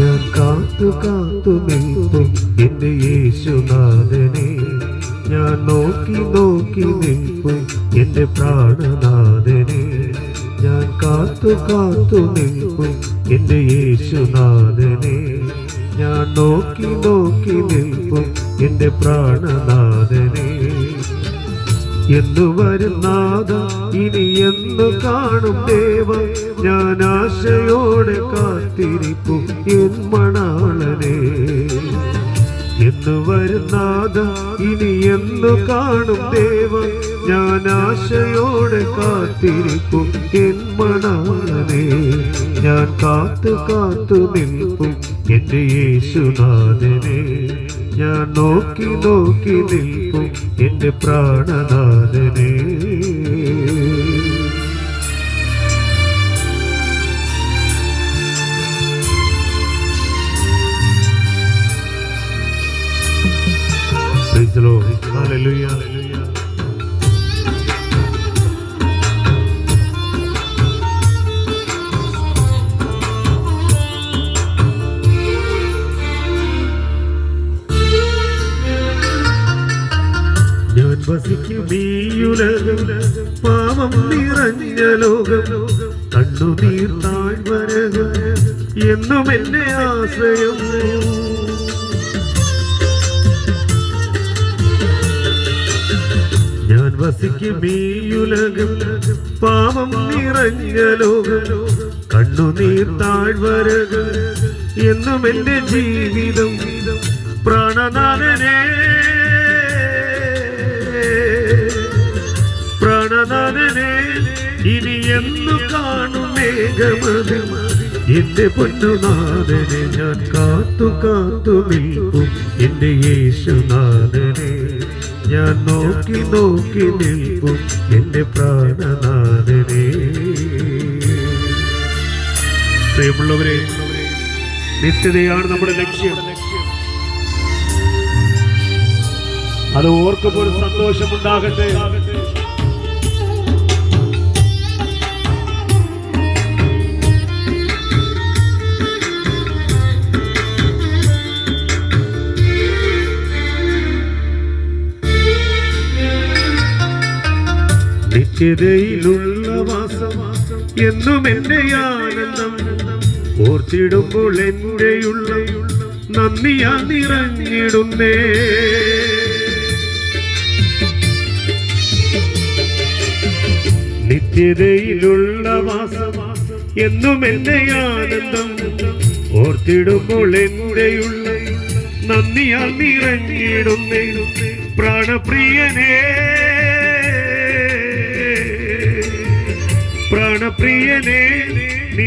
കാത്തു നിൽപ്പും എന്റെ യേശുനാഥനെ. ഞാൻ നോക്കി നോക്കി നിൽപ്പും എന്റെ പ്രാണനാഥനെ. ഞാൻ കാത്തു കാത്തു നിൽപ്പും എന്റെ യേശുനാഥനെ. ഞാൻ നോക്കി നോക്കി നിൽപ്പും എന്റെ പ്രാണനാഥനെ. എന്നു വരുന്നാഥ ഇനി എന്നു കാണും ദേവ. ഞാൻ ആശയോടെ കാത്തിരിക്കും എൻ മണാളനെ. എന്നു വരുന്നാഥ ഇനി എന്നു കാണും ദേവ. ഞാൻ ആശയോടെ കാത്തിരിക്കും എൻ മണാളനെ. ഞാൻ കാത്തു കാത്തു നിൽക്കും എന്റെ യേശുനാഥനെ. ഞാൻ നോക്കി നോക്കി നിൽക്കും എന്റെ പ്രാണനാഥനെ. ഹല്ലേലൂയ the വസിക്കും ഈ പാവം നിറഞ്ഞ ലോകം. കണ്ണുനീർ താഴ്വരകം എന്നും എന്നെ ആശ്രയം. ഞാൻ വസിക്കും പാവം നിറഞ്ഞ ലോകം. കണ്ണുനീർ വരക. എന്നും എന്റെ ജീവിതം. പ്രാണനാഥനെ എന്നു കാണും മേഘമതി. എന്റെ പൊന്നുനാഥനെ ഞാൻ കാത്തു കാത്തു നിൽക്കും. എന്റെ യേശുനാഥനെ ഞാൻ നോക്കി നോക്കി നിൽക്കും. എന്റെ പ്രാണനാഥനെ. പ്രിയമുള്ളവരെ നിത്യതയാണ് നമ്മുടെ ലക്ഷ്യം. അത് ഓർക്കുമ്പോൾ സന്തോഷമുണ്ടാകട്ടെ. നിത്യതയിലുള്ള വാസം എന്നും എന്റെ ആനന്ദം. ഓർത്തിടുമ്പോൾ എന്റെയുള്ള നന്ദിയാ നിറഞ്ഞിടുന്നേ. നിത്യതയിലുള്ള വാസം എന്നും എന്റെ ആനന്ദം. ഓർത്തിടുമ്പോൾ എന്റെയുള്ള നന്ദിയാൽ നിറഞ്ഞിടുന്നേ. പ്രാണപ്രിയനെ.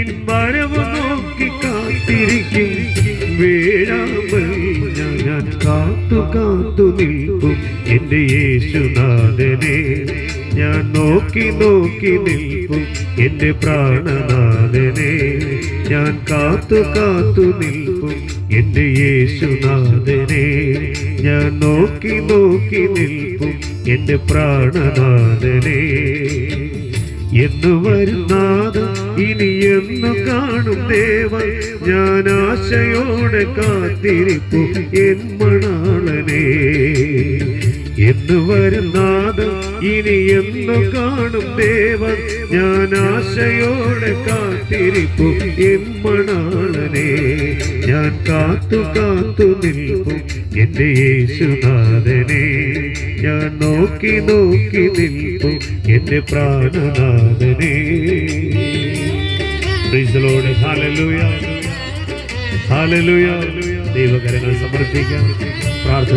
നിൻ വരവ് നോക്കി കാത്തിരിക്കും. വേഴാമ്പൽ ഞാൻ കാത്തു കാത്തു നിൽക്കും. എന്റെ യേശുനാഥനെ ഞാൻ നോക്കി നോക്കി നിൽക്കും. എന്റെ പ്രാണനാഥനെ ഞാൻ കാത്തു കാത്തു നിൽക്കും. എന്റെ യേശുനാഥനെ ഞാൻ നോക്കി നോക്കി നിൽക്കും. എന്റെ പ്രാണനാഥനെ എന്നു വരുന്നാഥ ഇനി എന്നു കാണും ദേവ ഞാൻ ആശയോടെ കാത്തിരിപ്പു എൻ മണാളനെ. എന്ന് വരുന്നാദം ഇനി എന്നു കാണും ദേവ ഞാൻ ആശയോടെ കാത്തിരിപ്പു എൻ മണാളനെ. ഞാൻ കാത്തു കാത്തു നിൽക്കും എന്റെ യേശുനാഥനെ. ഞാൻ നോക്കി നോക്കി നിൽക്കും എന്റെ പ്രാണനാഥനെ. ദൈവകരങ്ങൾ സമർപ്പിക്കാം. പ്രാർത്ഥന